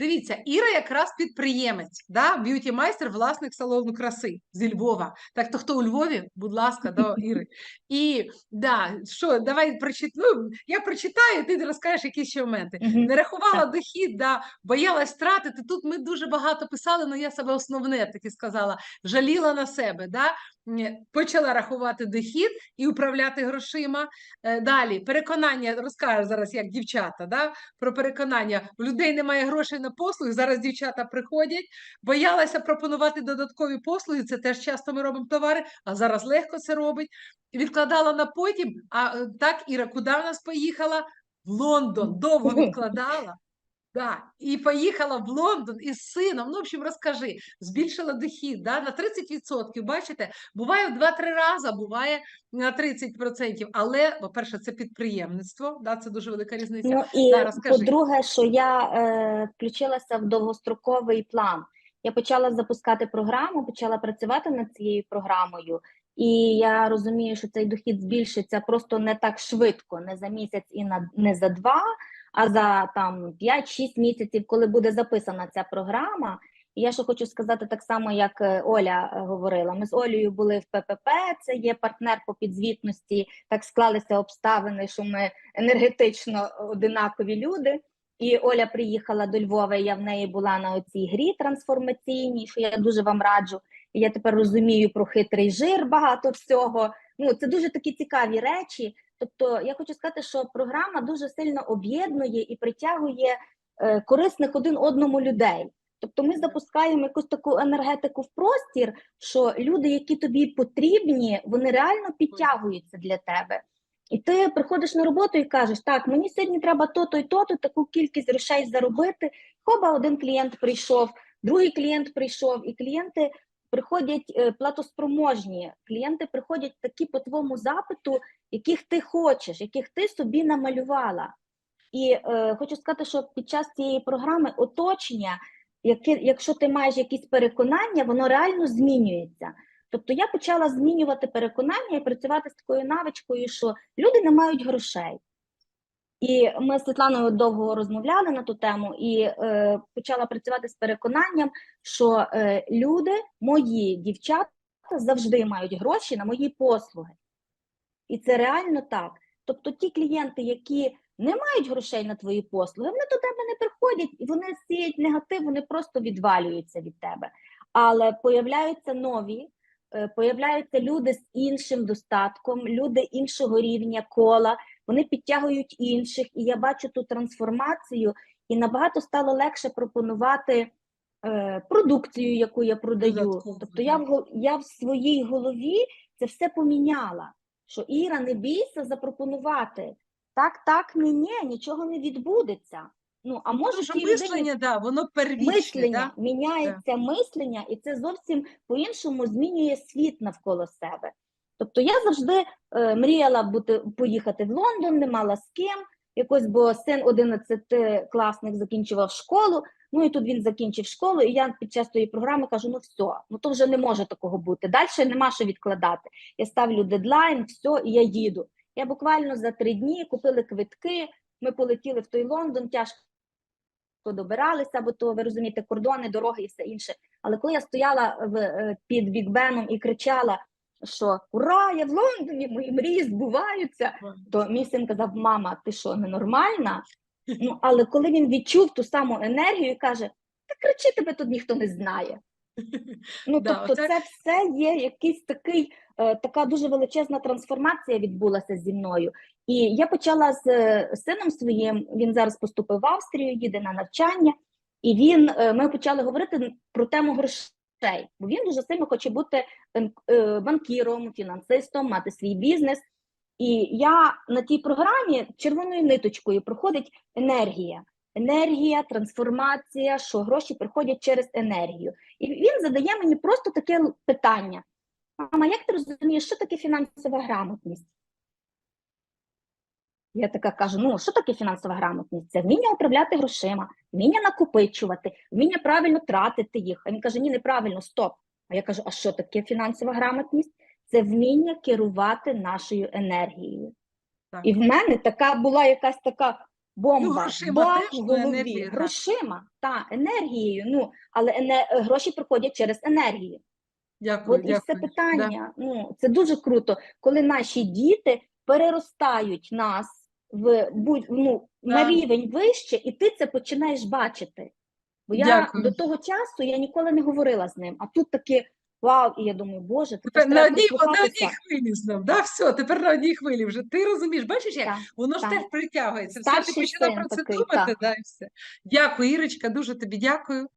Дивіться, Іра якраз підприємець, да? б'юті-майстер, власник салону краси зі Львова. Так то хто у Львові, будь ласка, до Іри. І да, що, давай прочит... ну, я прочитаю, ти розкажеш якісь ще моменти. Не рахувала дохід, да, боялась втратити. Тут ми дуже багато писали, але я себе основне таки сказала, жаліла на себе. Да? Почала рахувати дохід і управляти грошима. Е, Далі переконання розкажу зараз, як дівчата, да? про переконання. У людей немає грошей на послуги. Зараз дівчата приходять, боялася пропонувати додаткові послуги. Це теж часто ми робимо товари, а зараз легко це робить. Відкладала на потім. А так, Іра, куди в нас поїхала? В Лондон. Довго відкладала. Да, і поїхала в Лондон із сином. Ну, в общем, розкажи, збільшила дохід да, на 30%. Бачите, буває в 2-3 рази, буває на 30%. Але, по-перше, це підприємництво, да, це дуже велика різниця. Ну і Да, розкажи. по-друге, що я е, включилася в довгостроковий план. Я почала запускати програму, почала працювати над цією програмою, і я розумію, що цей дохід збільшиться просто не так швидко, не за місяць і на не за два, а за там 5-6 місяців, коли буде записана ця програма. Я ще хочу сказати так само, як е, Оля е, говорила. Ми з Олею були в ППП, це є партнер по підзвітності. Так склалися обставини, що ми енергетично одинакові люди. І Оля приїхала до Львова, і я в неї була на оцій грі трансформаційній, що я дуже вам раджу. Я тепер розумію про хитрий жир багато всього. Ну, це дуже такі цікаві речі. Тобто, я хочу сказати, що програма дуже сильно об'єднує і притягує е, корисних один одному людей. Тобто, ми запускаємо якусь таку енергетику в простір, що люди, які тобі потрібні, вони реально підтягуються для тебе. І ти приходиш на роботу і кажеш, так, мені сьогодні треба то-то і то-то, таку кількість грошей заробити. Хоба, один клієнт прийшов, другий клієнт прийшов, і клієнти приходять е, платоспроможні. Клієнти приходять такі по твоєму запиту, яких ти хочеш, яких ти собі намалювала. І е, хочу сказати, що під час цієї програми оточення, яке, якщо ти маєш якісь переконання, воно реально змінюється. Тобто я почала змінювати переконання і працювати з такою навичкою, що люди не мають грошей. І ми з Світланою довго розмовляли на ту тему і е, почала працювати з переконанням, що е, люди, мої дівчата, завжди мають гроші на мої послуги. І це реально так. Тобто ті клієнти, які не мають грошей на твої послуги, вони до тебе не приходять і вони сіють негатив, вони просто відвалюються від тебе. Але появляються нові, е, появляються люди з іншим достатком, люди іншого рівня кола, вони підтягують інших, і я бачу ту трансформацію, і набагато стало легше пропонувати е, продукцію, яку я продаю. Тобто я в, да. я в своїй голові це все поміняла. Що Іра, не бійся запропонувати. Так, так, ні, ні, нічого не відбудеться. Ну, а може Тому що людині мислення, да, воно первічне. мислення, Да? міняється мислення, і це зовсім по-іншому змінює світ навколо себе. Тобто я завжди е, мріяла бути, поїхати в Лондон, не мала з ким. Якось, бо син 11-класник закінчував школу. Ну і тут він закінчив школу, і я під час тої програми кажу: ну все, ну то вже не може такого бути. Далі нема що відкладати. Я ставлю дедлайн, все, і я їду. Я буквально за три дні купили квитки. Ми полетіли в той Лондон, тяжко добиралися, бо то ви розумієте, кордони, дороги і все інше. Але коли я стояла в, е, під Бікбеном і кричала, що ура, я в Лондоні, мої мрії збуваються, то мій син казав: Мама, ти що, ненормальна? Ну, але коли він відчув ту саму енергію і каже: Та кричи, тебе тут ніхто не знає. Ну, Да, тобто, оце- це все є якийсь такий, е, така дуже величезна трансформація відбулася зі мною. І я почала з е, сином своїм. Він зараз поступив в Австрію, їде на навчання, і він е, ми почали говорити про тему грошей, бо він дуже сильно хоче бути е, банкіром, фінансистом, мати свій бізнес. І я на тій програмі червоною ниточкою проходить енергія. Енергія, трансформація, що гроші приходять через енергію. І він задає мені просто таке питання: Мама, як ти розумієш, що таке фінансова грамотність? Я така кажу: ну, що таке фінансова грамотність? Це вміння управляти грошима, вміння накопичувати, вміння правильно тратити їх. А він каже: ні, неправильно, стоп. А я кажу: а що таке фінансова грамотність? Це вміння керувати нашою енергією. Так. І в мене така була якась така бомба, грошима бах теж, в ну, голові, енергією, так. грошима, та енергією. Ну але ене... гроші приходять через енергію. Дякую, От і все дякую. Да. питання. Ну це дуже круто, коли наші діти переростають нас в будь ну на рівень вище, і ти це починаєш бачити. Бо я Дякую. до того часу я ніколи не говорила з ним, а тут таки вау, і я думаю, боже, Тепер на одній, на одній хвилі знов, да? Все, тепер на одній хвилі вже. Ти розумієш, бачиш, як Так, воно ж так. теж притягується. Все, ти почала про це такий, думати, так. да, і все. Дякую, Ірочка, дуже тобі дякую.